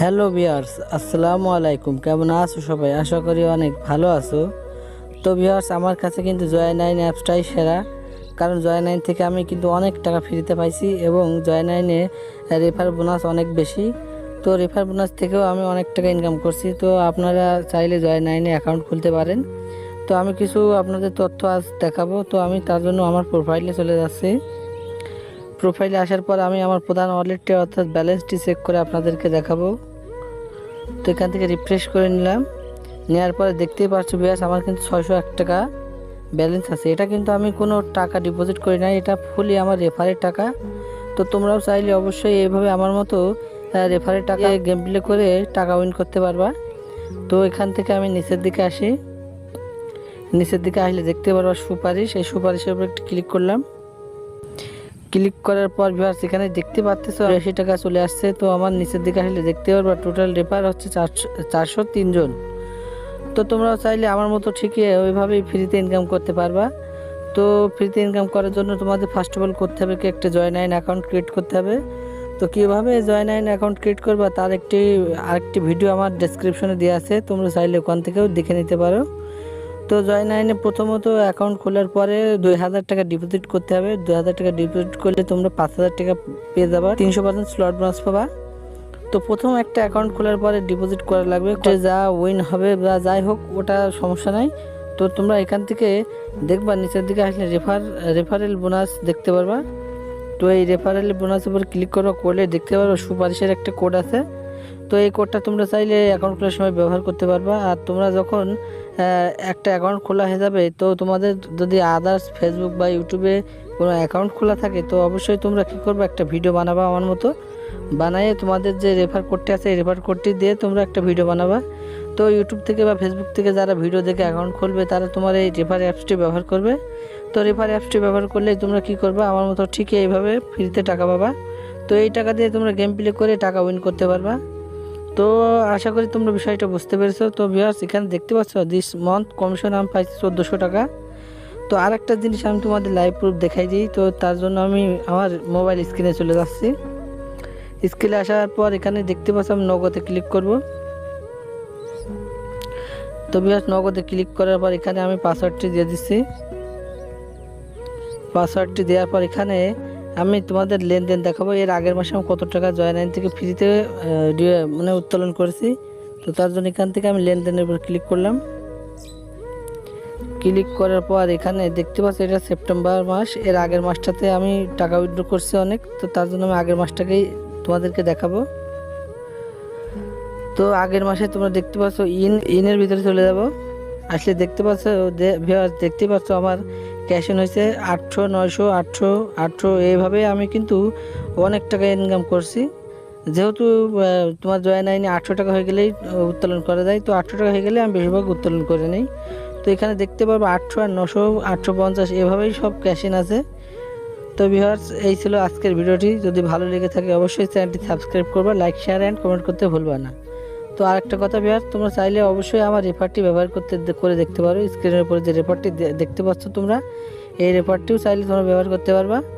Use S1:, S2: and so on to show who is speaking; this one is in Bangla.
S1: হ্যালো বিয়ার্স আসসালামু আলাইকুম। কেমন আছো সবাই? আশা করি অনেক ভালো আছো। তো বিয়ার্স আমার কাছে কিন্তু জয় নাইন অ্যাপসটাই সেরা। কারণ জয় নাইন থেকে আমি কিন্তু অনেক টাকা ফ্রিতে পাইছি এবং জয় নাইনে রেফার বোনাস অনেক বেশি। তো রেফার বোনাস থেকেও আমি অনেক টাকা ইনকাম করছি। তো আপনারা চাইলে জয় নাইনে অ্যাকাউন্ট খুলতে পারেন। তো আমি কিছু আপনাদের তথ্য আজ দেখাবো। তো আমি তার জন্য আমার প্রোফাইলে চলে যাচ্ছি। প্রোফাইলে আসার পর আমি আমার প্রধান ওয়ালেটটি অর্থাৎ ব্যালেন্সটি চেক করে আপনাদেরকে দেখাবো। তো এখান থেকে রিফ্রেশ করে নিলাম। নেওয়ার পরে দেখতেই পাচ্ছ বিয়াস আমার কিন্তু ছয়শো এক টাকা ব্যালেন্স আছে। এটা কিন্তু আমি কোনো টাকা ডিপোজিট করি না এটা ফুলি আমার রেফারের টাকা। তো তোমরাও চাইলে অবশ্যই এইভাবে আমার মতো রেফারের টাকা গেম প্লে করে টাকা উইন করতে পারবা। তো এখান থেকে আমি নিচের দিকে আসি। নিচের দিকে আসলে দেখতে পারবা সুপারিশ। এই সুপারিশের উপর একটু ক্লিক করলাম। ক্লিক করার পর ভিউয়ার্স এখানে দেখতে পাচ্তেছো আশি টাকা চলে আসছে। তো আমার নিচের দিকে আসলে দেখতে পারবা টোটাল রেপার হচ্ছে চারশো চারশো তিনজন তো তোমরাও চাইলে আমার মতো ঠিকই ওইভাবেই ফ্রিতে ইনকাম করতে পারবা। তো ফ্রিতে ইনকাম করার জন্য তোমাদের ফার্স্ট অফ অল করতে হবে কি একটা জয় আইন অ্যাকাউন্ট ক্রিয়েট করতে হবে। তো কীভাবে জয় আইন অ্যাকাউন্ট ক্রিয়েট করবা, তার একটি, আরেকটি ভিডিও আমার ডেসক্রিপশনে দেওয়া আছে, তোমরা চাইলে ওখান থেকেও দেখে নিতে পারো। তো জয়েন আইনে প্রথমত অ্যাকাউন্ট খোলার পরে দুই হাজার টাকা ডিপোজিট করতে হবে। দুই হাজার টাকা ডিপোজিট করলে তোমরা পাঁচ হাজার টাকা পেয়ে যাবা। তিনশো পার্সেন্ট স্লট বোনাস পাবা। তো প্রথম একটা অ্যাকাউন্ট খোলার পরে ডিপোজিট করা লাগবে। যে উইন হবে বা যাই হোক, ওটা সমস্যা নাই। তো তোমরা এখান থেকে দেখবা, নিচের দিকে আসলে রেফার রেফারেল বোনাস দেখতে পারবা। তো এই রেফারেল বোনাসের উপর ক্লিক করো, করলে দেখতে পারবা সুপারিশের একটা কোড আছে। তো এই কোডটা তোমরা চাইলে অ্যাকাউন্ট খোলার সময় ব্যবহার করতে পারবা। আর তোমরা যখন একটা অ্যাকাউন্ট খোলা হয়ে যাবে। তো তোমাদের যদি আদার্স ফেসবুক বা ইউটিউবে কোনো অ্যাকাউন্ট খোলা থাকে, তো অবশ্যই তোমরা কী করবে? একটা ভিডিও বানাবা আমার মতো। বানায়ে তোমাদের যে রেফার কোডটি আছে, এই রেফার কোডটি দিয়ে তোমরা একটা ভিডিও বানাবা। তো ইউটিউব থেকে বা ফেসবুক থেকে যারা ভিডিও দেখে অ্যাকাউন্ট খুলবে, তারা তোমার এই রেফার অ্যাপসটি ব্যবহার করবে। তো রেফার অ্যাপসটি ব্যবহার করলে তোমরা কী করবে? আমার মতো ঠিক এইভাবে ফ্রিতে টাকা পাবা। তো এই টাকা দিয়ে তোমরা গেম প্লে করে টাকা উইন করতে পারবা। তো আশা করি তোমরা বিষয়টা বুঝতে পেরেছ। তো ভিউয়ার্স এখানে দেখতে পাচ্ছ দিস মান্থ কমিশন আমি পাইছি চোদ্দোশো টাকা। তো আরেকটা জিনিস আমি তোমাদের লাইভ প্রুফ দেখাই দিই। তো তার জন্য আমি আমার মোবাইল স্ক্রিনে চলে যাচ্ছি। স্ক্রিনে আসার পর এখানে দেখতে পাচ্ছ, আমি নগদে ক্লিক করব। তো ভিউয়ার্স নগদে ক্লিক করার পর এখানে আমি পাসওয়ার্ডটি দিয়ে দিচ্ছি। পাসওয়ার্ডটি দেওয়ার পর এখানে আমি তোমাদের লেনদেন দেখাবো। এর আগের মাসে আমি কত টাকা জয় নাইন থেকে ফ্রিতে মানে উত্তোলন করেছি। তো তার জন্য এখান থেকে আমি লেনদেনের উপর ক্লিক করলাম। ক্লিক করার পর এখানে দেখতে পাচ্ছি, এটা সেপ্টেম্বর মাস। এর আগের মাসটাতে আমি টাকা উইথড্র করছি অনেক। তো তার জন্য আমি আগের মাসটাকেই তোমাদেরকে দেখাবো। তো আগের মাসে তোমরা দেখতে পাচ্ছ, ইন, ইনের ভিতরে চলে যাব। আসলে দেখতে পাচ্ছ দেখতে পাচ্ছ আমার ক্যাশ ইন হয়েছে আটশো, নয়শো, আটশো আটশো, এইভাবে আমি কিন্তু অনেক টাকা ইনকাম করছি। যেহেতু তোমার জয় নাইনে আটশো টাকা হয়ে গেলেই উত্তোলন করা যায়। তো আটশো টাকা হয়ে গেলে আমি বেশিরভাগ উত্তোলন করে নিই। তো এখানে দেখতে পারব আটশো আর নশো, আটশো পঞ্চাশ, এভাবেই সব ক্যাশ ইন আছে। তো ভিউয়ার্স এই ছিল আজকের ভিডিওটি। যদি ভালো লেগে থাকে, অবশ্যই চ্যানেলটি সাবস্ক্রাইব করবা লাইক শেয়ার অ্যান্ড কমেন্ট করতে ভুলবা না। তো আর একটা কথা বিহার, তোমরা চাইলে অবশ্যই আমার রেফারটি ব্যবহার করতে করে দেখতে পারো। স্ক্রিনের উপরে যে রেফারটি দেখতে পাচ্ছ তোমরা, এই রেফারটিও চাইলে তোমরা ব্যবহার করতে পারবা।